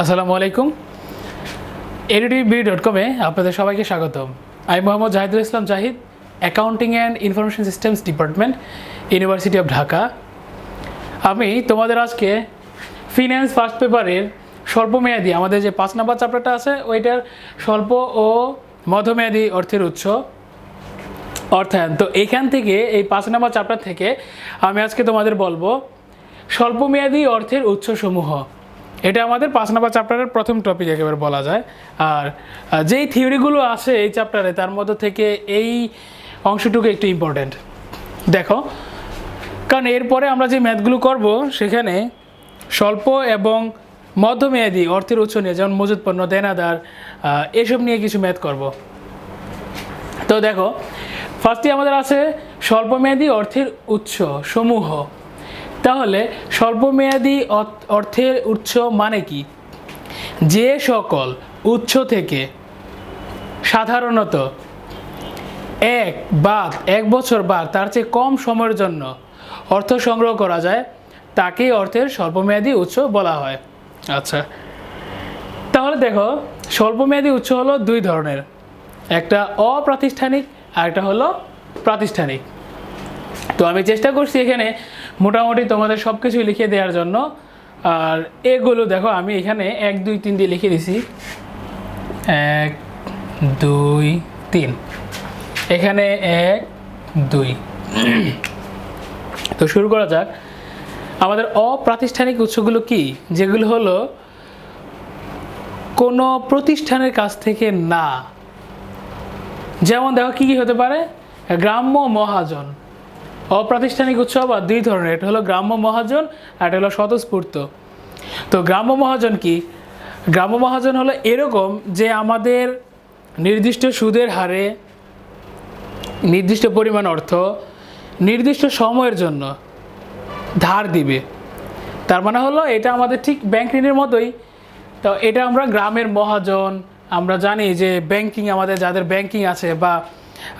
আসসালামু আলাইকুম। এডিটিভি ডট কমে আপনাদের সবাইকে স্বাগতম। আমি Mohammad Jahidul Islam Jahid accounting and information systems department university of Dhaka আমি তোমাদের আজকে ফিনান্স ফার্স্ট পেপারের স্বল্পমেয়াদী, আমাদের যে পাঁচ নাম্বার চ্যাপ্টারটা আছে, ওইটার স্বল্প ও মধ্যমেয়াদী অর্থের উৎস। অর্থায়ন, তো এইখান থেকে, এই পাঁচ নম্বর চ্যাপ্টার থেকে আমি আজকে তোমাদের বলব, স্বল্পমেয়াদী অর্থের উৎসসমূহ। এটা আমাদের পাঁচ নম্বর চ্যাপ্টারের প্রথম টপিক একেবারে বলা যায়। আর যেই থিওরিগুলো আছে এই চ্যাপ্টারে তার মধ্যে থেকে এই অংশটুকু একটু ইম্পর্ট্যান্ট দেখো, কারণ এরপরে আমরা যে ম্যাথগুলো করব, সেখানে স্বল্প এবং মধ্যমেয়াদী অর্থের উৎস নিয়ে, যেমন মজুত পণ্য দেনাদার এসব নিয়ে কিছু ম্যাথ করব। তো দেখো ফার্স্টে আমাদের আছে স্বল্পমেয়াদী অর্থের উৎস সমূহ। তাহলে স্বল্পমেয়াদী অর্থ- অর্থের উৎস মানে কি? যে সকল উৎস থেকে সাধারণত এক বা এক বছর বা তার চেয়ে কম সময়ের জন্য অর্থ সংগ্রহ করা যায়, তাকেই অর্থের স্বল্পমেয়াদী উৎস বলা হয়। আচ্ছা তাহলে দেখো, স্বল্পমেয়াদী উৎস হলো দুই ধরনের। একটা অপ্রাতিষ্ঠানিক আর একটা হলো প্রাতিষ্ঠানিক। তো আমি চেষ্টা করছি এখানে মোটামুটি তোমাদের সব কিছুই লিখে দেওয়ার জন্য। আর এগুলো দেখো, আমি এখানে এক, দুই, তিন দিয়ে লিখে দিছি। এক, দুই, তিন। এখানে এক, দুই। তো শুরু করা যাক। আমাদের অপ্রাতিষ্ঠানিক উৎসগুলো কি? যেগুলো হলো, কোনো প্রতিষ্ঠানের কাছ থেকে না। যেমন দেখো, কী কী হতে পারে? গ্রাম্য মহাজন। অপ্রাতিষ্ঠানিক উৎসব আর দুই ধরনের এটা হলো গ্রাম্য মহাজন আর এটা হলো স্বতঃস্ফূর্ত। তো গ্রাম্য মহাজন কি? গ্রাম্য মহাজন হলো এরকম যে আমাদের নির্দিষ্ট সুদের হারে নির্দিষ্ট পরিমাণ অর্থ নির্দিষ্ট সময়ের জন্য ধার দিবে। তার মানে হলো এটা আমাদের ঠিক ব্যাংক ঋণের মতোই। তো এটা আমরা গ্রামের মহাজন, আমরা জানি যে ব্যাংকিং আমাদের, যাদের ব্যাংকিং আছে বা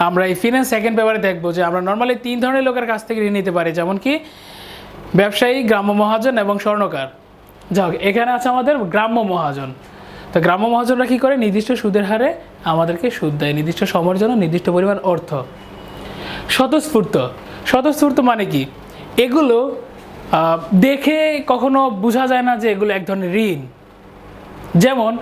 আমরা এই ফিনান্স সেকেন্ড পেপারে দেখব যে আমরা নর্মালি তিন ধরনের লোকের কাছ থেকে ঋণ নিতে পারি, যেমন কি ব্যবসায়ী, গ্রাম্য মহাজন এবং স্বর্ণকার। যাক, এখানে আছে আমাদের গ্রাম্য মহাজন। তো গ্রাম্য মহাজনরা কী করে? নির্দিষ্ট সুদের হারে আমাদেরকে সুদ দেয়, নির্দিষ্ট সময়ের জন্য নির্দিষ্ট পরিমাণ অর্থ। স্বতঃস্ফূর্ত। স্বতঃস্ফূর্ত মানে কি? এগুলো দেখে কখনো বোঝা যায় না যে এগুলো এক ধরনের ঋণ। যেমন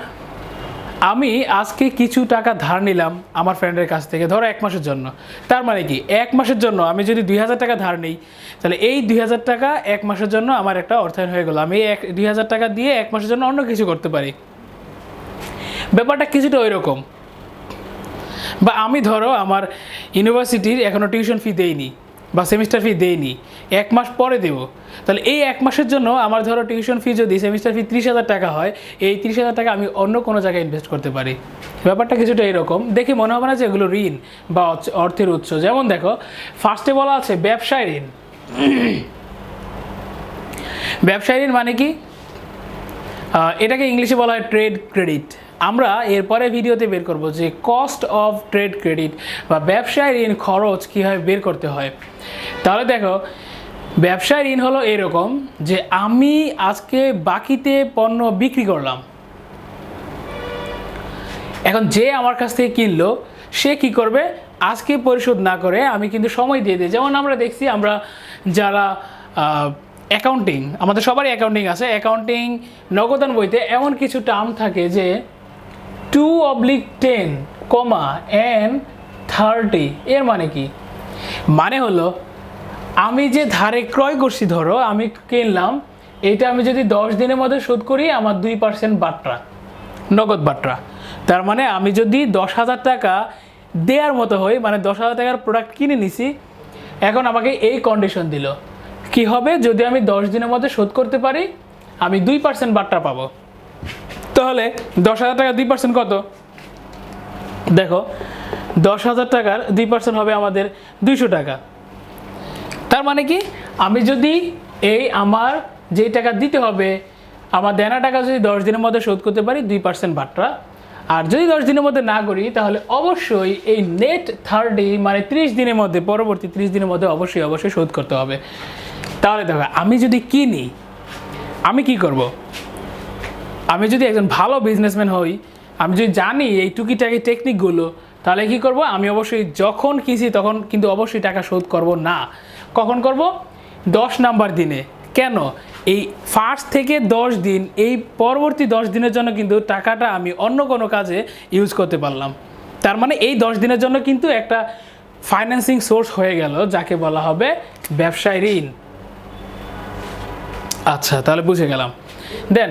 আমি আজকে কিছু টাকা ধার নিলাম আমার ফ্রেন্ডের কাছ থেকে, ধরো এক মাসের জন্য। তার মানে কি? এক মাসের জন্য আমি যদি দুই হাজার টাকা ধার নিই, তাহলে এই দুই হাজার টাকা এক মাসের জন্য আমার একটা অর্থায়ন হয়ে গেলো। আমি এক দুই হাজার টাকা দিয়ে এক মাসের জন্য অন্য কিছু করতে পারি। ব্যাপারটা কিছুটা ওই রকম বা আমি ধরো আমার ইউনিভার্সিটির এখনও টিউশন ফি দেইনি। বা সেমিস্টার ফি দেইনি, এক মাস পরে দেবো। তাহলে এই এক মাসের জন্য আমার ধরো টিউশন ফি যদি সেমিস্টার ফি ত্রিশ হাজার টাকা হয়, এই ত্রিশ হাজার টাকা আমি অন্য কোনো জায়গায় ইনভেস্ট করতে পারি। ব্যাপারটা কিছুটা এরকম। দেখে মনে হবে না যে এগুলো ঋণ বা অর্থের উৎস। যেমন দেখো ফার্স্টে বলা আছে ব্যবসায় ঋণ। ব্যবসায় ঋণ মানে কি? এটাকে ইংলিশে বলা হয় ট্রেড ক্রেডিট আমরা এরপরে ভিডিওতে বের করব যে কস্ট অফ ট্রেড ক্রেডিট বা ব্যবসায় ঋণ খরচ কীভাবে বের করতে হয়। তাহলে দেখো, ব্যবসায় ঋণ হলো এরকম যে আমি আজকে বাকিতে পণ্য বিক্রি করলাম। এখন যে আমার কাছ থেকে কিনলো, সে কি করবে? আজকে পরিশোধ না করে আমি কিন্তু সময় দিয়ে দিই। যেমন আমরা দেখছি, আমরা যারা অ্যাকাউন্টিং আমাদের সবারই অ্যাকাউন্টিং আছে। অ্যাকাউন্টিং নগদান বইতে এমন কিছু টার্ম থাকে যে two oblique ten comma N thirty এর মানে কি? মানে হলো, আমি যে ধারে ক্রয় করছি, ধরো, আমি কিনলাম, এটা আমি যদি দশ দিনের মধ্যে শোধ করি, আমার দুই পার্সেন্ট বাট্রা, নগদ বাট্রা। তার মানে আমি যদি দশ হাজার টাকা দেওয়ার মতো হই মানে দশ হাজার টাকার প্রোডাক্ট কিনে নিছি, এখন আমাকে এই কন্ডিশন দিল। কি হবে? যদি আমি দশ দিনের মধ্যে শোধ করতে পারি, আমি দুই পার্সেন্ট বাট্রা পাবো। তাহলে দশ হাজার টাকা দুই পার্সেন্ট কত? দেখো, দশ হাজার টাকার দুই পার্সেন্ট হবে আমাদের দুইশো টাকা। তার মানে কি? আমি যদি এই আমার যেই টাকা দিতে হবে, আমার দেনা টাকা যদি দশ দিনের মধ্যে শোধ করতে পারি, দুই পার্সেন্ট বাট্রা। আর যদি দশ দিনের মধ্যে না করি, তাহলে অবশ্যই এই নেট থার্টি মানে ত্রিশ দিনের মধ্যে, পরবর্তী ত্রিশ দিনের মধ্যে অবশ্যই অবশ্যই শোধ করতে হবে। তাহলে দেখো, আমি যদি কিনি, আমি কি করব? আমি যদি একজন ভালো বিজনেসম্যান হই, আমি যদি জানি এই টুকিটাকি টেকনিকগুলো তাহলে কি করব? আমি অবশ্যই যখন কিনছি তখন কিন্তু অবশ্যই টাকা শোধ করব না। কখন করব? দশ নাম্বার দিনে। কেন? এই ফার্স্ট থেকে দশ দিন, এই পরবর্তী দশ দিনের জন্য কিন্তু টাকাটা আমি অন্য কোনো কাজে ইউজ করতে পারলাম। তার মানে এই দশ দিনের জন্য কিন্তু একটা ফাইন্যান্সিং সোর্স হয়ে গেল, যাকে বলা হবে ব্যবসায় ঋণ। আচ্ছা তাহলে বুঝে গেলাম। দেন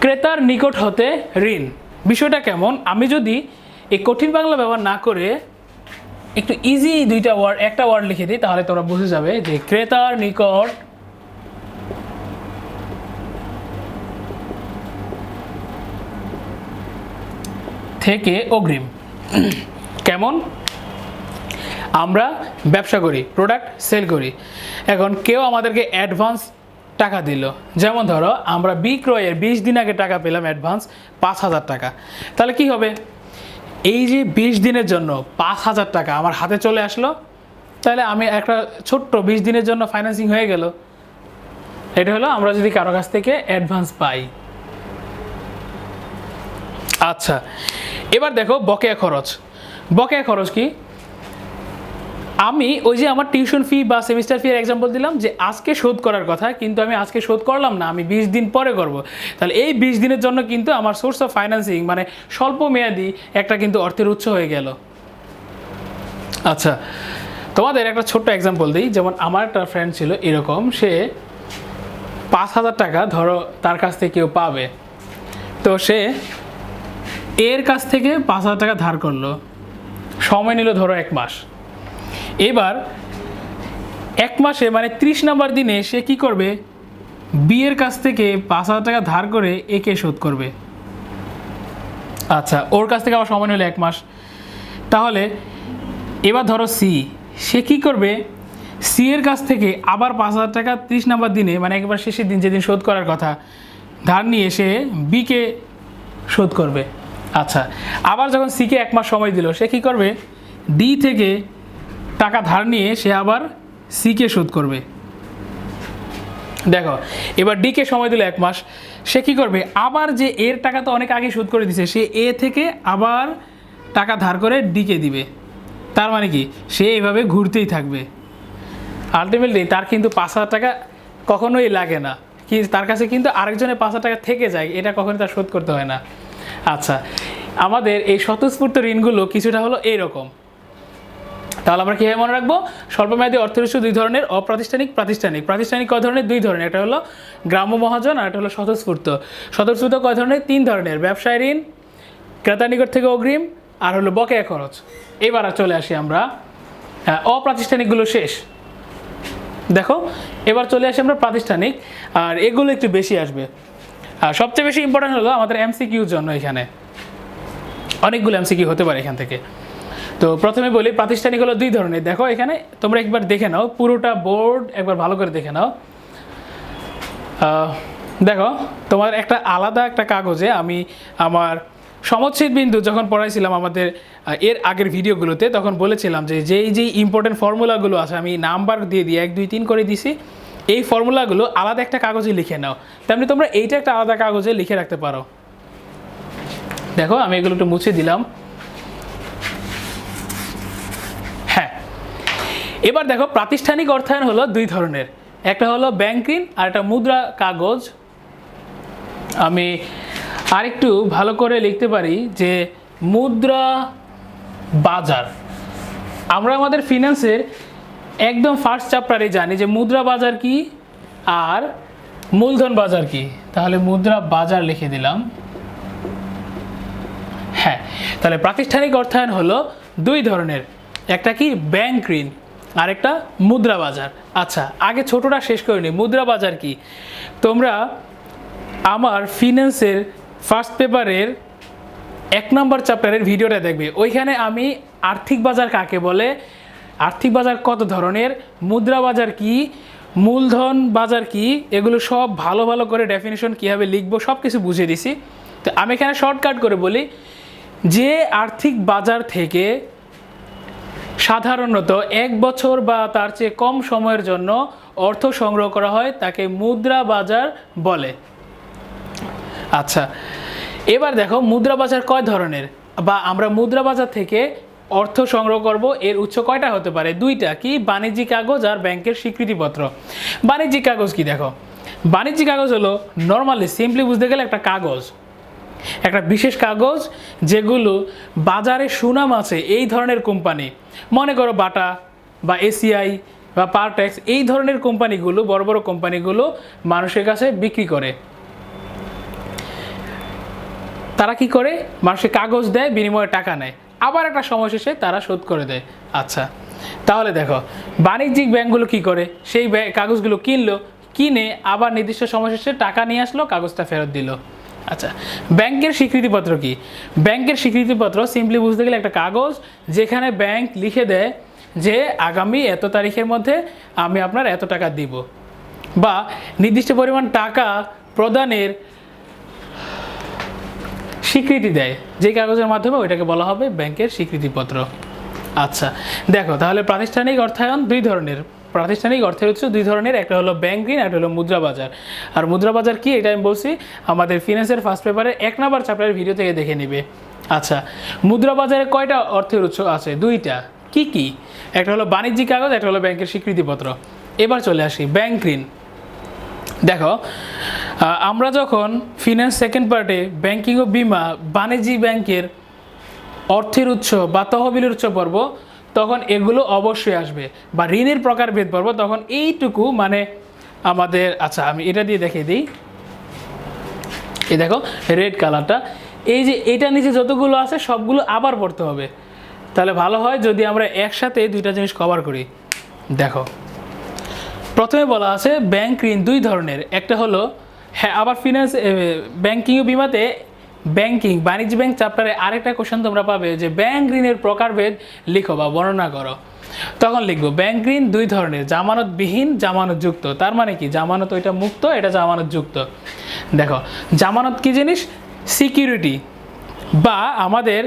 ক্রেতার নিকট হতে ঋণ। বিষয়টা কেমন? আমি যদি এই কঠিন বাংলা ব্যবহার না করে একটু ইজি দুইটা ওয়ার্ড একটা ওয়ার্ড লিখে দিই, তাহলে তোমরা বুঝে যাবে যে ক্রেতার নিকট থেকে অগ্রিম। কেমন? আমরা ব্যবসা করি প্রোডাক্ট সেল করি। এখন কেউ আমাদেরকে অ্যাডভান্স টাকা দিল। যেমন ধরো, আমরা বিক্রয়ের বিশ দিন আগে টাকা পেলাম অ্যাডভান্স পাঁচ হাজার টাকা। তাহলে কি হবে? এই যে বিশ দিনের জন্য পাঁচ হাজার টাকা আমার হাতে চলে আসলো, তাহলে আমি একটা ছোট্ট বিশ দিনের জন্য ফাইন্যান্সিং হয়ে গেল। এটা হলো আমরা যদি কারও কাছ থেকে অ্যাডভান্স পাই। আচ্ছা এবার দেখো বকেয়া খরচ। বকেয়া খরচ কি? আমি ওই যে আমার টিউশন ফি বা সেমিস্টার ফি এর এক্সাম্পল দিলাম যে আজকে শোধ করার কথা, কিন্তু আমি আজকে শোধ করলাম না, আমি বিশ দিন পরে করব। তাহলে এই বিশ দিনের জন্য কিন্তু আমার সোর্স অফ ফাইন্যান্সিং মানে স্বল্প মেয়াদি একটা কিন্তু অর্থের উৎস হয়ে গেল। আচ্ছা তোমাদের একটা ছোট্ট এক্সাম্পল দিই, যেমন আমার একটা ফ্রেন্ড ছিল এরকম, সে পাঁচ হাজার টাকা ধরো তার কাছ থেকে কেউ পাবে। তো সে এর কাছ থেকে পাঁচ হাজার টাকা ধার করল। সময় নিল ধরো এক মাস। এবার এক মাসে মানে ত্রিশ নাম্বার দিনে সে কি করবে? বিয়ের কাছ থেকে পাঁচ হাজার টাকা ধার করে একে শোধ করবে। আচ্ছা ওর কাছ থেকে আবার সময় নিল এক মাস। তাহলে এবার ধরো সি, সে কি করবে? সি এর কাছ থেকে আবার পাঁচ হাজার টাকা ত্রিশ নাম্বার দিনে মানে একবার শেষের দিন, যেদিন শোধ করার কথা, ধার নিয়ে সে বিকে শোধ করবে। আচ্ছা আবার যখন সিকে এক মাস সময় দিল, সে কী করবে? ডি থেকে টাকা ধার নিয়ে সে আবার সিকে শোধ করবে। দেখো, এবার ডিকে সময় দিল এক মাস। সে কী করবে? আবার যে এর টাকা তো অনেক আগে শোধ করে দিছে, সে এ থেকে আবার টাকা ধার করে ডিকে দিবে। তার মানে কি? সে এভাবে ঘুরতেই থাকবে। আলটিমেটলি তার কিন্তু পাঁচ হাজার টাকা কখনোই লাগে না। কি, তার কাছে কিন্তু আরেকজনের পাঁচ হাজার টাকা থেকে যায়, এটা কখনোই তার শোধ করতে হয় না। আচ্ছা আমাদের এই স্বতঃস্ফূর্ত ঋণগুলো কিছুটা হলো এইরকম তাহলে আমরা কীভাবে মনে রাখব? স্বল্পমেয়াদী অর্থের উৎস দুই ধরনের, অপ্রাতিষ্ঠানিক, প্রাতিষ্ঠানিক। প্রাতিষ্ঠানিক কয় ধরনের? দুই ধরনের। একটা হলো গ্রাম্য মহাজন আর একটা হলো স্বতঃস্ফূর্ত। স্বতঃস্ফূর্ত কয় ধরনের? তিন ধরনের। ব্যবসায় ঋণ ক্রেতা নিকট থেকে অগ্রিম আর হলো বকেয়া খরচ। এবার চলে আসি আমরা অপ্রাতিষ্ঠানিকগুলো শেষ। দেখো, এবার চলে আসি আমরা প্রাতিষ্ঠানিক, আর এগুলো একটু বেশি আসবে। আর সবচেয়ে বেশি ইম্পর্টেন্ট হলো আমাদের এমসিকিউর জন্য এখানে। অনেকগুলো এমসিকিউ হতে পারে এখান থেকে। তো প্রথমে বলি, প্রাতিষ্ঠানিক হলো দুই ধরনের। দেখো এখানে তোমরা একবার দেখে নাও, পুরোটা বোর্ড একবার ভালো করে দেখে নাও। দেখো, তোমার একটা আলাদা একটা কাগজে আমি আমার সমচ্ছেদ বিন্দু যখন পড়াইছিলাম আমাদের এর আগের ভিডিওগুলোতে, তখন বলেছিলাম যে যেই যেই ইম্পর্টেন্ট ফর্মুলাগুলো আছে, আমি নাম্বার দিয়ে দিই এক, দুই, তিন করে দিছি, এই ফর্মুলাগুলো আলাদা একটা কাগজে লিখে নাও। তেমনি তোমরা এইটা একটা আলাদা কাগজে লিখে রাখতে পারো। দেখো, আমি এগুলো একটু মুছে দিলাম। এবার দেখো প্রাতিষ্ঠানিক অর্থায়ন হলো দুই ধরনের। একটা হলো ব্যাংক ঋণ আর একটা মুদ্রা কাগজ। আমি আরেকটু ভালো করে লিখতে পারি যে মুদ্রা বাজার। আমরা আমাদের ফিনান্সের একদম ফার্স্ট চ্যাপ্টারে জানি যে মুদ্রা বাজার কি আর মূলধন বাজার কি। তাহলে মুদ্রা বাজার লিখে দিলাম। হ্যাঁ তাহলে প্রাতিষ্ঠানিক অর্থায়ন হলো দুই ধরনের। একটা কি? ব্যাংক ঋণ। আরেকটা মুদ্রা বাজার। আচ্ছা আগে ছোটটা শেষ করে নি মুদ্রা বাজার কি? তোমরা আমার ফিনান্সের ফার্স্ট পেপারের এক নম্বর চ্যাপ্টারের ভিডিওটা দেখবে। ওইখানে আমি আর্থিক বাজার কাকে বলে? আর্থিক বাজার কত ধরনের? মুদ্রা বাজার কি? মূলধন বাজার কি? এগুলো সব ভালো ভালো করে ডেফিনেশন কীভাবে লিখব সব কিছু বুঝিয়ে দিছি। তো আমি এখানে শর্টকাট করে বলি, যে আর্থিক বাজার থেকে সাধারণত এক বছর বা তার চেয়ে কম সময়ের জন্য অর্থ সংগ্রহ করা হয় তাকে মুদ্রা বাজার বলে। আচ্ছা এবার দেখো মুদ্রা বাজার কয় ধরনের? বা আমরা মুদ্রা বাজার থেকে অর্থ সংগ্রহ করব, এর উৎস কয়টা হতে পারে? দুইটা, কি বাণিজ্যিক কাগজ আর ব্যাংকের স্বীকৃতিপত্র? বাণিজ্যিক কাগজ কি দেখো? বাণিজ্যিক কাগজ হলো নর্মালি সিম্পলি বুঝতে গেলে একটা কাগজ। একটা বিশেষ কাগজ যেগুলো বাজারে সুনাম আছে এই ধরনের কোম্পানি। মনে করো বাটা বা এসিআই বা পারটেক্স, এই ধরনের কোম্পানিগুলো, বড় বড় কোম্পানিগুলো মানুষের কাছে বিক্রি করে। তারা কি করে? মানুষের কাগজ দেয়, বিনিময়ে টাকা নেয়। আবার একটা সময় শেষে তারা শোধ করে দেয়। আচ্ছা তাহলে দেখো, বাণিজ্যিক ব্যাংকগুলো কি করে? সেই কাগজগুলো কিনলো, কিনে আবার নির্দিষ্ট সময় শেষে টাকা নিয়ে আসলো, কাগজটা ফেরত দিল। আচ্ছা ব্যাংকের স্বীকৃতিপত্র কি? ব্যাংকের স্বীকৃতিপত্র সিম্পলি বুঝতে গেলে একটা কাগজ যেখানে ব্যাংক লিখে দেয় যে আগামী এত তারিখের মধ্যে আমি আপনার এত টাকা দিব বা নির্দিষ্ট পরিমাণ টাকা প্রদানের স্বীকৃতি দেয়। যে কাগজের মাধ্যমে ওইটাকে বলা হবে ব্যাংকের স্বীকৃতিপত্র। আচ্ছা দেখো, তাহলে প্রাতিষ্ঠানিক অর্থায়ন দুই ধরনের। প্রাতিষ্ঠানিক অর্থের উৎস দুই ধরনের, একটা হলো ব্যাংক ঋণ, একটা হলো মুদ্রা বাজার। আর মুদ্রা বাজার কি, এটা আমি বলছি, আমাদের ফিনান্সের ফার্স্ট পেপারে এক নাম্বার চ্যাপ্টারের ভিডিও থেকে দেখে নেবে। আচ্ছা মুদ্রা বাজারে কয়টা অর্থের উৎস আছে? দুইটা। কি কি? একটা হলো বাণিজ্যিক কাগজ, একটা হলো ব্যাংকের স্বীকৃতিপত্র। এবার চলে আসি ব্যাংক ঋণ। দেখো আমরা যখন ফিনান্স সেকেন্ড পার্টে ব্যাংকিং ও বিমা, বাণিজ্যিক ব্যাংকের অর্থের উৎস বা তহবিলের উৎস পর্ব তখন এগুলো অবশ্যই আসবে। বা ঋণের প্রকারভেদ পর্ব তখন এইটুকু মানে আমাদের আচ্ছা আমি এটা দিয়ে দেখিয়ে দিই। এই দেখো রেড কালারটা এই যে এটা নিচে যতগুলো আছে, সবগুলো আবার পড়তে হবে। তাহলে ভালো হয় যদি আমরা একসাথে দুইটা জিনিস কভার করি। দেখো, প্রথমে বলা আছে ব্যাংক ঋণ দুই ধরনের। একটা হলো হ্যাঁ আবার ফিনান্স ব্যাংকিং বিমাতে ব্যাংকিং, বাণিজ্য ব্যাংক চ্যাপ্টারে আরেকটা কোশ্চেন তোমরা পাবে যে ব্যাংক ঋণের প্রকারভেদ লিখো বা বর্ণনা করো। তখন লিখব ব্যাংক ঋণ দুই ধরনের, জামানতবিহীন, জামানতযুক্ত। তার মানে কি? জামানত ওইটা মুক্ত, এটা জামানতযুক্ত। দেখো, জামানত কি জিনিস? সিকিউরিটি বা আমাদের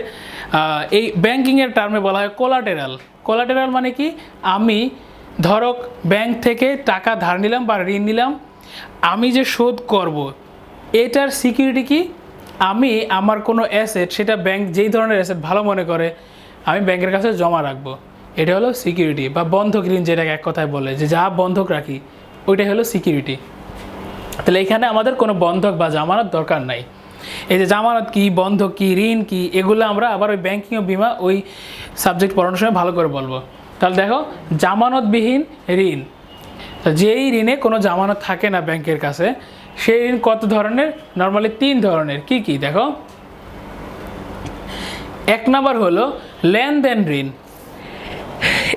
এই ব্যাংকিংয়ের টার্মে বলা হয় কোলাটেরাল কোলাটেরাল মানে কি? আমি ধরক ব্যাংক থেকে টাকা ধার নিলাম বা ঋণ নিলাম, আমি যে শোধ করব, এটার সিকিউরিটি কি? আমি আমার কোনো অ্যাসেট সেটা ব্যাংক যেই ধরনের অ্যাসেট ভালো মনে করে, আমি ব্যাংকের কাছে জমা রাখব। এটা হলো সিকিউরিটি বা বন্ধক ঋণ যেটাকে এক কথায় বলে, যে যা বন্ধক রাখি, ওইটাই হলো সিকিউরিটি তাহলে এখানে আমাদের কোনো বন্ধক বা জামানত দরকার নাই। এই যে জামানত কি, বন্ধক কি, ঋণ কি, এগুলো আমরা আবার ওই ব্যাংকিং ও বিমা, ওই সাবজেক্ট পড়ানোর সময় ভালো করে বলব। তাহলে দেখো, জামানতবিহীন ঋণ। যেই ঋণে কোনো জামানত থাকে না ব্যাংকের কাছে সেই ঋণ কত ধরনের? নর্মালি তিন ধরনের। কি কি? দেখো। এক নাম্বার হলো লেনদেন ঋণ।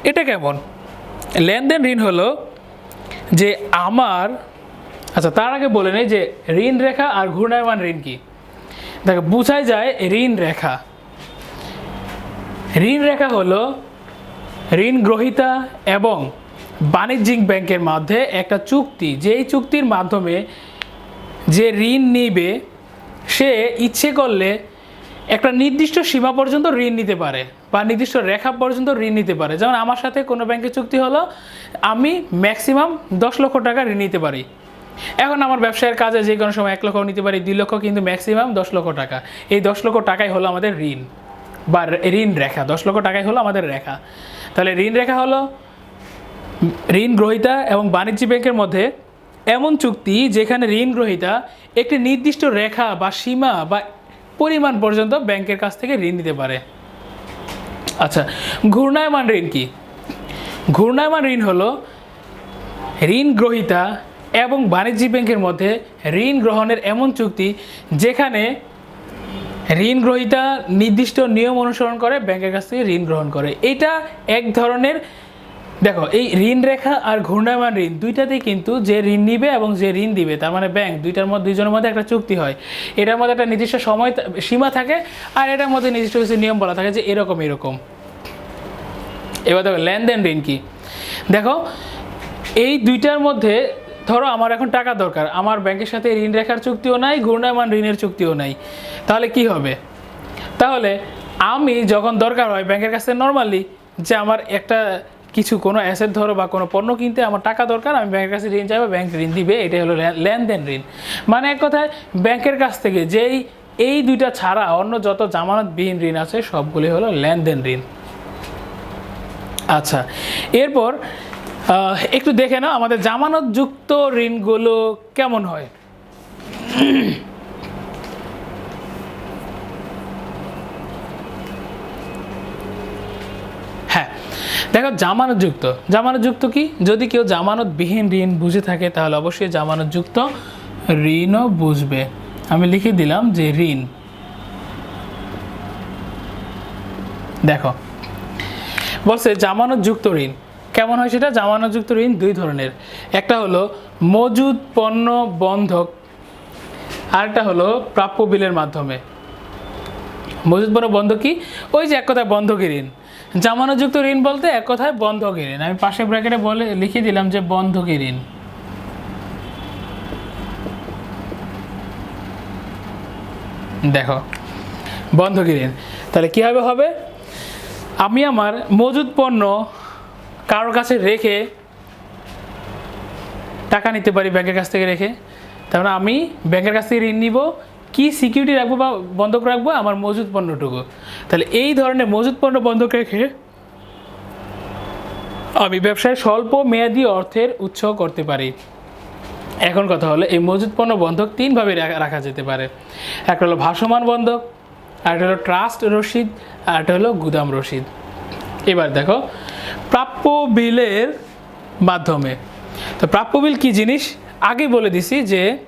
এটা কেমন? লেনদেন ঋণ হলো যে আমার আচ্ছা তার আগে বলে নেই যে ঋণ রেখা আর ঘূর্ণায়মান ঋণ কি? দেখো, বোঝাই যায় ঋণ রেখা। ঋণ রেখা হলো ঋণ গ্রহীতা এবং বাণিজ্যিক ব্যাংকের মধ্যে একটা চুক্তি। যেই চুক্তির মাধ্যমে যে ঋণ নিবে, সে ইচ্ছে করলে একটা নির্দিষ্ট সীমা পর্যন্ত ঋণ নিতে পারে বা নির্দিষ্ট রেখা পর্যন্ত ঋণ নিতে পারে। যেমন আমার সাথে কোনো ব্যাংকের চুক্তি হলো, আমি ম্যাক্সিমাম দশ লক্ষ টাকা ঋণ নিতে পারি। এখন আমার ব্যবসায়ের কাজে যে কোনো সময় এক লক্ষ নিতে পারি, দুই লক্ষ কিন্তু ম্যাক্সিমাম দশ লক্ষ টাকা। এই দশ লক্ষ টাকাই হলো আমাদের ঋণ বা ঋণ রেখা। দশ লক্ষ টাকাই হলো আমাদের রেখা। তাহলে ঋণ রেখা হলো ঋণ গ্রহীতা এবং বাণিজ্যিক ব্যাংকের মধ্যে এমন চুক্তি যেখানে ঋণ গ্রহীতা একটি নির্দিষ্ট রেখা বা সীমা বা পরিমাণ পর্যন্ত ব্যাংকের কাছ থেকে ঋণ নিতে পারে। আচ্ছা ঘূর্ণায়মান ঋণ কি? ঘূর্ণায়মান ঋণ হলো ঋণ গ্রহীতা এবং বাণিজ্যিক ব্যাংকের মধ্যে ঋণ গ্রহণের এমন চুক্তি যেখানে ঋণ গ্রহীতা নির্দিষ্ট নিয়ম অনুসরণ করে ব্যাংকের কাছ থেকে ঋণ গ্রহণ করে। এটা এক ধরনের দেখো, এই ঋণ রেখা আর ঘূর্ণায়মান ঋণ, দুইটাতেই কিন্তু যে ঋণ নিবে এবং যে ঋণ দিবে, তার মানে ব্যাংক দুইটার মধ্যে, দুইজনের মধ্যে একটা চুক্তি হয়। এটার মধ্যে একটা নির্দিষ্ট সময় সীমা থাকে আর এটার মধ্যে নির্দিষ্ট কিছু নিয়ম বলা থাকে যে এরকম এরকম। এবার দেখো, লেনদেন ঋণ কি? দেখো, এই দুইটার মধ্যে, ধরো আমার এখন টাকা দরকার, আমার ব্যাংকের সাথে ঋণ রেখার চুক্তিও নাই, ঘূর্ণায়মান ঋণের চুক্তিও নাই। তাহলে কি হবে? তাহলে আমি যখন দরকার হয়, ব্যাংকের কাছে নর্মালি যে আমার একটা কিছু কোনো অ্যাসেট ধরো বা কোনো পণ্য কিনতে আমার টাকা দরকার, আমি ব্যাংকের কাছে ঋণ চাইব, ব্যাংক ঋণ দিবে, এটাই হলো লেনদেন ঋণ। মানে এক কথায় ব্যাংকের কাছ থেকে যেই, এই দুইটা ছাড়া অন্য যত জামানতবিহীন ঋণ আছে সবগুলি হলো লেনদেন ঋণ। আচ্ছা এরপর একটু দেখে নাও আমাদের জামানতযুক্ত ঋণগুলো কেমন হয় হ্যাঁ। দেখো, জামানতযুক্ত। জামানতযুক্ত কি? যদি কেউ জামানতবিহীন ঋণ বুঝে থাকে, তাহলে অবশ্যই জামানতযুক্ত ঋণও বুঝবে। আমি লিখে দিলাম যে ঋণ। দেখো, বলছে জামানতযুক্ত ঋণ। কেমন হয় সেটা? জামানতযুক্ত ঋণ দুই ধরনের। একটা হলো মজুদ পণ্য বন্ধক, আরেকটা হলো প্রাপ্য বিলের মাধ্যমে। মজুদ পণ্য বন্ধক কি? ওই যে এক কথায় বন্ধকি ঋণ। জামানতযুক্ত ঋণ বলতে এক কথায় বন্ধকি ঋণ। আমি পাশে ব্র্যাকেটে বলে লিখে দিলাম যে বন্ধকি ঋণ। দেখো বন্ধকি ঋণ। তাহলে কীভাবে হবে? আমি আমার মজুদ পণ্য কারোর কাছে রেখে টাকা নিতে পারি ব্যাংকের কাছ থেকে রেখে। তার মানে আমি ব্যাংকের কাছ থেকে ঋণ নিব কি সিকিউরিটি রাখব বা বন্ধক রাখব? আমার মজুদ পণ্যটুকু। তাহলে এই ধরনের মজুদ পণ্য বন্ধক রেখে আমি ব্যবসায় স্বল্প মেয়াদি অর্থের উৎস করতে পারি। এখন কথা হলো, এই মজুদ পণ্য বন্ধক তিনভাবে রাখা- যেতে পারে। একটা হলো ভাসমান বন্ধক আরেকটা হলো ট্রাস্ট রসিদ, আর একটা হলো গুদাম রসিদ। এবার দেখো, প্রাপ্য বিলের মাধ্যমে। তো প্রাপ্য বিল কী জিনিস? আগে বলে দিছি যে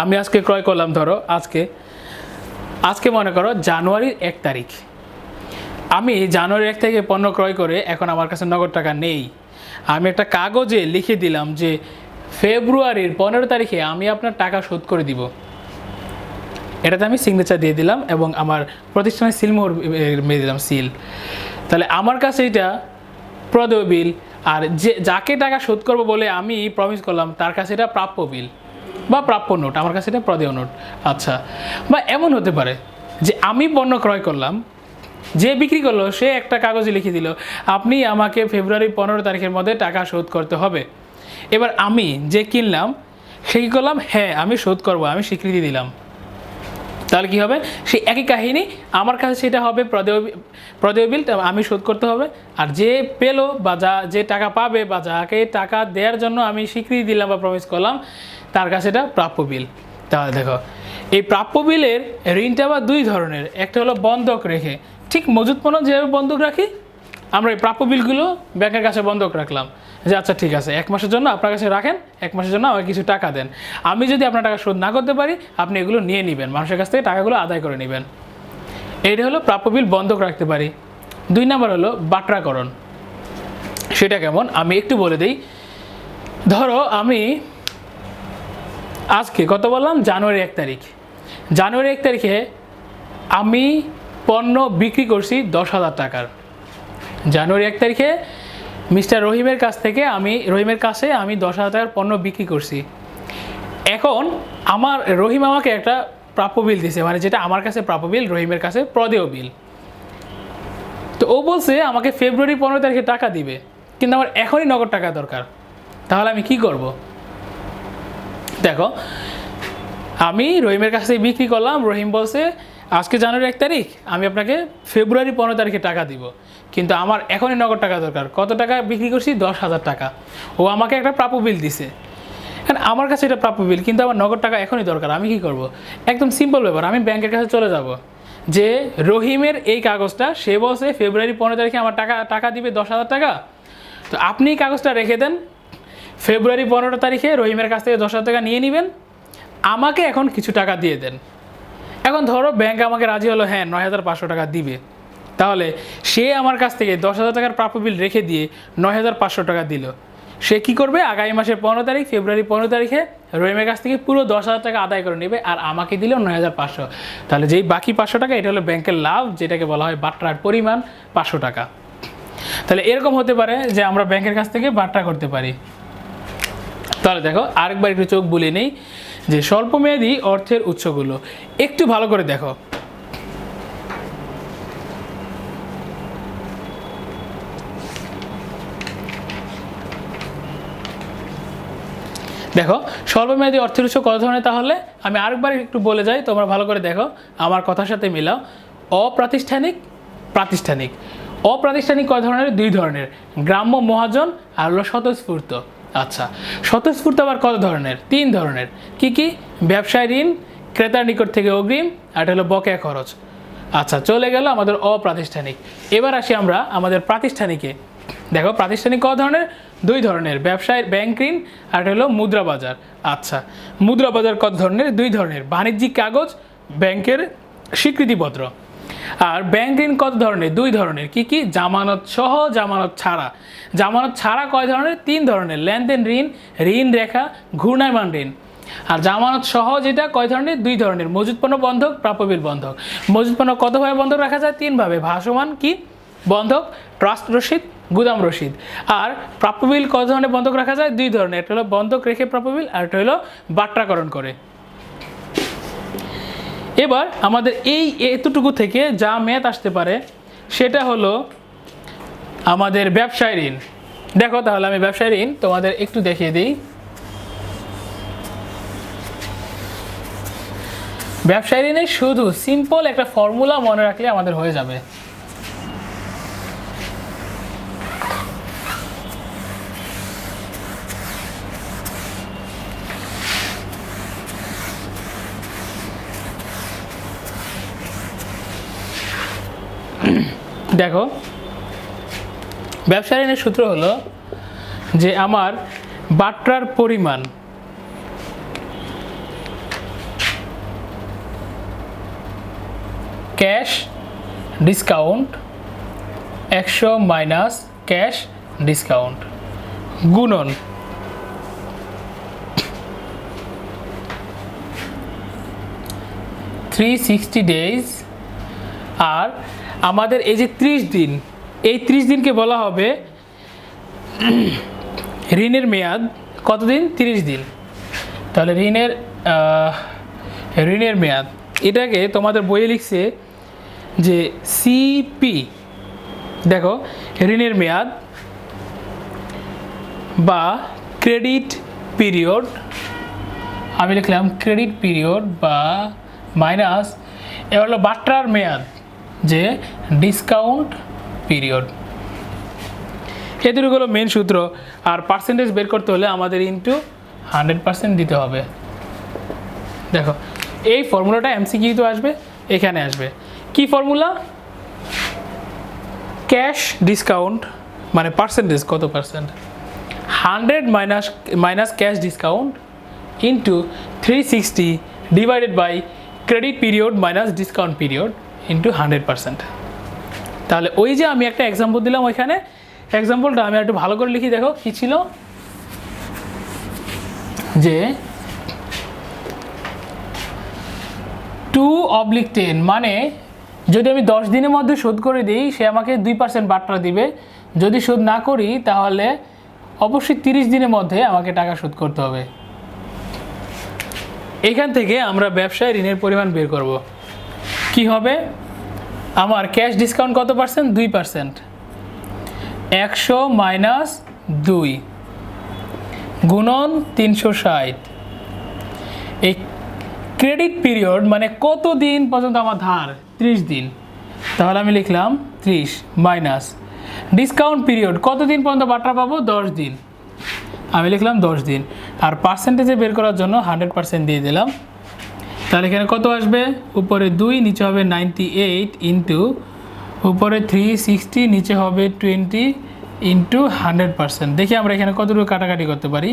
আমি আজকে ক্রয় করলাম, ধরো, আজকে। আজকে মনে করো, জানুয়ারির এক তারিখ। আমি জানুয়ারির এক তারিখে পণ্য ক্রয় করে এখন আমার কাছে নগদ টাকা নেই। আমি একটা কাগজে লিখে দিলাম যে, ফেব্রুয়ারির পনেরো তারিখে আমি আপনার টাকা শোধ করে দিব। এটাতে আমি সিগনেচার দিয়ে দিলাম এবং আমার প্রতিষ্ঠানের সিল মোহর মেরে দিলাম সিল তাহলে আমার কাছে এটা প্রদেয় বিল আর যে, যাকে টাকা শোধ করব বলে আমি প্রমিস করলাম, তার কাছে এটা প্রাপ্য বিল। বা প্রাপ্য নোট, আমার কাছে এটা প্রদেয় নোট। আচ্ছা বা এমন হতে পারে যে আমি পণ্য ক্রয় করলাম, যে বিক্রি করল, সে একটা কাগজে লিখে দিল, আপনি আমাকে ফেব্রুয়ারি পনেরো তারিখের মধ্যে টাকা শোধ করতে হবে। এবার আমি যে কিনলাম, সে কী করলাম? হ্যাঁ আমি শোধ করব, আমি স্বীকৃতি দিলাম। তাহলে কী হবে? সেই একই কাহিনী, আমার কাছে সেটা হবে, প্রদেয় প্রদেয় বিল আমি শোধ করতে হবে। আর যে পেল বা যা, যে টাকা পাবে বা যাকে টাকা দেওয়ার জন্য আমি স্বীকৃতি দিলাম বা প্রমিস করলাম তার কাছে এটা প্রাপ্য বিল। তাহলে দেখো, এই প্রাপ্য বিলের ঋণটা আবার দুই ধরনের। একটা হলো বন্ধক রেখে। ঠিক মজুদ পণ্য যেভাবে বন্ধক রাখি, আমরা এই প্রাপ্য বিলগুলো ব্যাংকের কাছে বন্ধক রাখলাম। যে আচ্ছা ঠিক আছে, এক মাসের জন্য আপনার কাছে রাখেন, এক মাসের জন্য আমাকে কিছু টাকা দেন। আমি যদি আপনার টাকা শোধ না করতে পারি, আপনি এগুলো নিয়ে নেবেন। মানুষের কাছ থেকে টাকাগুলো আদায় করে নেবেন। এইটা হলো প্রাপ্য বিল বন্ধক রাখতে পারি। দুই নাম্বার হলো বাট্রাকরণ। সেটা কেমন? আমি একটু বলে দিই। ধরো, আমি আজকে কত বললাম? জানুয়ারি এক তারিখ। জানুয়ারি এক তারিখে আমি পণ্য বিক্রি করছি দশ হাজার টাকার। জানুয়ারি এক তারিখে মিস্টার রহিমের কাছ থেকে আমি, রহিমের কাছে আমি দশ হাজার টাকার পণ্য বিক্রি করছি। এখন আমার, রহিম আমাকে একটা প্রাপ্য বিল দিছে মানে যেটা আমার কাছে প্রাপ্য বিল, রহিমের কাছে প্রদেয় বিল। তো ও বলছে, আমাকে ফেব্রুয়ারি পনেরো তারিখে টাকা দিবে, কিন্তু আমার এখনই নগদ টাকা দরকার। তাহলে আমি কি করব? দেখো, আমি রহিমের কাছ বিক্রি করলাম, রহিম বলছে, আজকে জানুয়ারি এক তারিখ, আমি আপনাকে ফেব্রুয়ারি পনেরো তারিখে টাকা দিব। কিন্তু আমার এখনই নগদ টাকা দরকার। কত টাকা বিক্রি করছি? দশ হাজার টাকা। ও আমাকে একটা প্রাপ্য বিল দিছে। কারণ আমার কাছে এটা প্রাপ্য বিল, কিন্তু আমার নগদ টাকা এখনই দরকার। আমি কি করব? একদম সিম্পল ব্যাপার। আমি ব্যাংকের কাছে চলে যাব। যে রহিমের এই কাগজটা, সে বলছে, ফেব্রুয়ারি পনেরো তারিখে আমার টাকা টাকা দিবে দশ হাজার টাকা। তো আপনি এই কাগজটা রেখে দেন। ফেব্রুয়ারি পনেরো তারিখে রহিমের কাছ থেকে দশ হাজার টাকা নিয়ে নেবেন। আমাকে এখন কিছু টাকা দিয়ে দেন। এখন ধরো ব্যাংক আমাকে রাজি হলো হ্যাঁ নয় হাজার পাঁচশো টাকা দিবে। তাহলে সে আমার কাছ থেকে দশ হাজার টাকার প্রাপ্য বিল রেখে দিয়ে নয় হাজার পাঁচশো টাকা দিল। সে কি করবে? আগামী মাসের পনেরো তারিখ, ফেব্রুয়ারি পনেরো তারিখে রহিমের কাছ থেকে পুরো দশ হাজার টাকা আদায় করে নেবে আর আমাকে দিল নয় হাজার পাঁচশো। তাহলে যেই বাকি পাঁচশো টাকা, এটা হলো ব্যাংকের লাভ, যেটাকে বলা হয় বাট্রার পরিমাণ, পাঁচশো টাকা। তাহলে এরকম হতে পারে যে আমরা ব্যাংকের কাছ থেকে বাট্রা করতে পারি। তাহলে দেখো, আরেকবার একটু চোখ বলে নেই, যে স্বল্প মেয়াদী অর্থের উৎসগুলো। একটু ভালো করে দেখো। দেখো, স্বল্পমেয়াদী অর্থের উৎস কত ধরনের তাহলে? আমি আরেকবার একটু বলে যাই, তোমরা ভালো করে দেখো, আমার কথার সাথে মিলাও। অপ্রাতিষ্ঠানিক, প্রাতিষ্ঠানিক। অপ্রাতিষ্ঠানিক কয় ধরনের? দুই ধরনের। গ্রাম্য মহাজন আর হলো স্বতঃস্ফূর্ত আচ্ছা স্বতঃস্ফূর্ত আবার কত ধরনের? তিন ধরনের। কি কি? ব্যবসায় ঋণ, ক্রেতার নিকট থেকে অগ্রিম, আর হলো বকেয়া খরচ। আচ্ছা চলে গেল আমাদের অপ্রাতিষ্ঠানিক। এবার আসি আমরা আমাদের প্রাতিষ্ঠানিকে। দেখো, প্রাতিষ্ঠানিক কত ধরনের? দুই ধরনের, ব্যবসায় ব্যাংক ঋণ, আর হলো মুদ্রা বাজার। আচ্ছা মুদ্রা বাজার কত ধরনের? দুই ধরনের, বাণিজ্যিক কাগজ, ব্যাংকের স্বীকৃতিপত্র। আর ব্যাংক ঋণ কত ধরনের? দুই ধরনের। কি কি? জামানত সহ জামানত ছাড়া। জামানত ছাড়া কয় ধরনের? তিন ধরনের। লেনদেন ঋণ ঋণ রেখা, ঘূর্ণায়মান ঋণ। আর জামানত সহ যেটা কয় ধরনের? দুই ধরনের। মজুত পণ্য বন্ধক প্রাপ্যবিল বন্ধক। মজুত পণ্য কতভাবে বন্ধক রাখা যায়? তিনভাবে ভাসমান কি? বন্ধক ট্রাস্ট রসিদ, গুদাম রসিদ। আর প্রাপ্যবিল কত ধরনের বন্ধক রাখা যায়? দুই ধরনের। একটা হলো বন্ধক রেখে প্রাপ্যবিল আর একটা হলো বাট্রাকরণ করে। এবার আমাদের এই এতটুকু থেকে যা ম্যাথ আসতে পারে, সেটা হলো আমাদের ব্যবসায় ঋণ। দেখো তাহলে আমি ব্যবসায় ঋণ তোমাদের একটু দেখিয়ে দিই। ব্যবসায় ঋণের শুধু সিম্পল একটা ফর্মুলা মনে রাখলে আমাদের হয়ে যাবে। দেখো ব্যবসা ঋণের সূত্র হলো যে আমার বাট্রার পরিমাণ ক্যাশ ডিসকাউন্ট একশো মাইনাস ক্যাশ ডিসকাউন্ট গুণন। থ্রি সিক্সটি ডেজ আর আমাদের এই যে ত্রিশ দিন, এই ত্রিশ দিনকে বলা হবে ঋণের মেয়াদ কতদিন? তিরিশ দিন। তাহলে ঋণের ঋণের মেয়াদ। এটাকে তোমাদের বইয়ে লিখছে যে সিপি দেখো, ঋণের মেয়াদ বা ক্রেডিট পিরিয়ড, আমি লিখলাম ক্রেডিট পিরিয়ড বা মাইনাস এ হলো বাট্রার মেয়াদ। যে ডিসকাউন্ট পিরিয়ড এ দুটো হলো মেন সূত্র, আর পার্সেন্টেজ বের করতে হলে আমাদের ইনটু হান্ড্রেড পার্সেন্ট দিতে হবে। দেখো, এই ফর্মুলাটা এমসিকিউ আসবে, এখানে আসবে। কি ফর্মুলা ক্যাশ ডিসকাউন্ট মানে পার্সেন্টেজ কত percent hundred minus minus cash discount into three sixty divided by credit period minus discount period into hundred percent তাহলে ওই যে আমি একটা এক্সাম্পল দিলাম ওইখানে। এক্সাম্পলটা আমি একটু ভালো করে লিখি, দেখো কী ছিল? যে টু অবলিক টেন মানে যদি আমি দশ দিনের মধ্যে শোধ করে দিই, সে আমাকে দুই পার্সেন্ট বাট্টা দিবে। যদি শোধ না করি, তাহলে অবশ্যই তিরিশ দিনের মধ্যে আমাকে টাকা শোধ করতে হবে। এখান থেকে আমরা ব্যবসায় ঋণের পরিমাণ বের করব। কি হবে? আমার ক্যাশ ডিসকাউন্ট কত পার্সেন্ট দুই পার্সেন্ট একশো মাইনাস দুই। গুণন তিনশো ষাট। এই ক্রেডিট পিরিয়ড মানে কত দিন পর্যন্ত আমার ধার? ত্রিশ দিন। তাহলে আমি লিখলাম ত্রিশ মাইনাস ডিসকাউন্ট পিরিয়ড কত দিন পর্যন্ত বাটা পাবো? দশ দিন। আমি লিখলাম দশ দিন। আর পার্সেন্টেজে বের করার জন্য হান্ড্রেড পার্সেন্ট দিয়ে দিলাম। তাহলে এখানে কত আসবে? উপরে দুই, নিচে হবে নাইনটি এইট ইন্টু উপরে থ্রি সিক্সটি নিচে হবে টোয়েন্টি ইন্টু হান্ড্রেড পার্সেন্ট দেখি আমরা এখানে কতটুকু কাটাকাটি করতে পারি।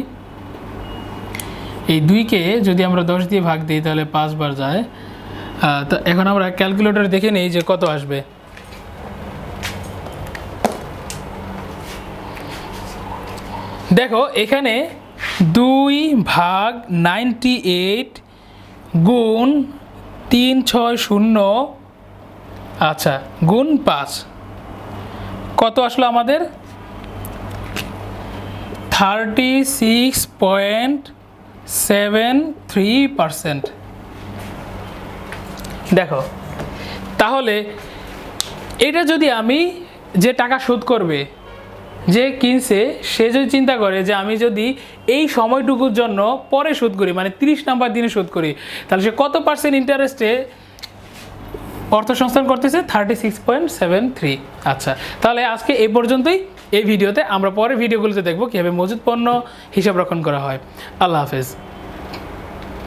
এই দুইকে যদি আমরা দশ দিয়ে ভাগ দিই, তাহলে পাঁচবার যায়। তো এখন আমরা ক্যালকুলেটর দেখে নিই যে কত আসবে। দেখো, এখানে দুই ভাগ নাইনটি এইট গুণ তিন ছয় শূন্য। আচ্ছা গুণ পাঁচ। কত আসলো আমাদের? Thirty six point seven three percent. দেখো, তাহলে এটা যদি আমি যে টাকা শোধ করবে যে কিনছে, সে যদি চিন্তা করে যে আমি যদি এই সময়টুকুর জন্য পরে শোধ করি মানে তিরিশ নাম্বার দিনে শোধ করি, তাহলে সে কত পার্সেন্ট ইন্টারেস্টে অর্থ সংস্থান করতেছে? Thirty six point seven three আচ্ছা তাহলে আজকে এই পর্যন্তই। এই ভিডিওতে আমরা পরে ভিডিওগুলোতে দেখব কীভাবে মজুদ পণ্য হিসাব রক্ষণ করা হয়। আল্লাহ হাফেজ।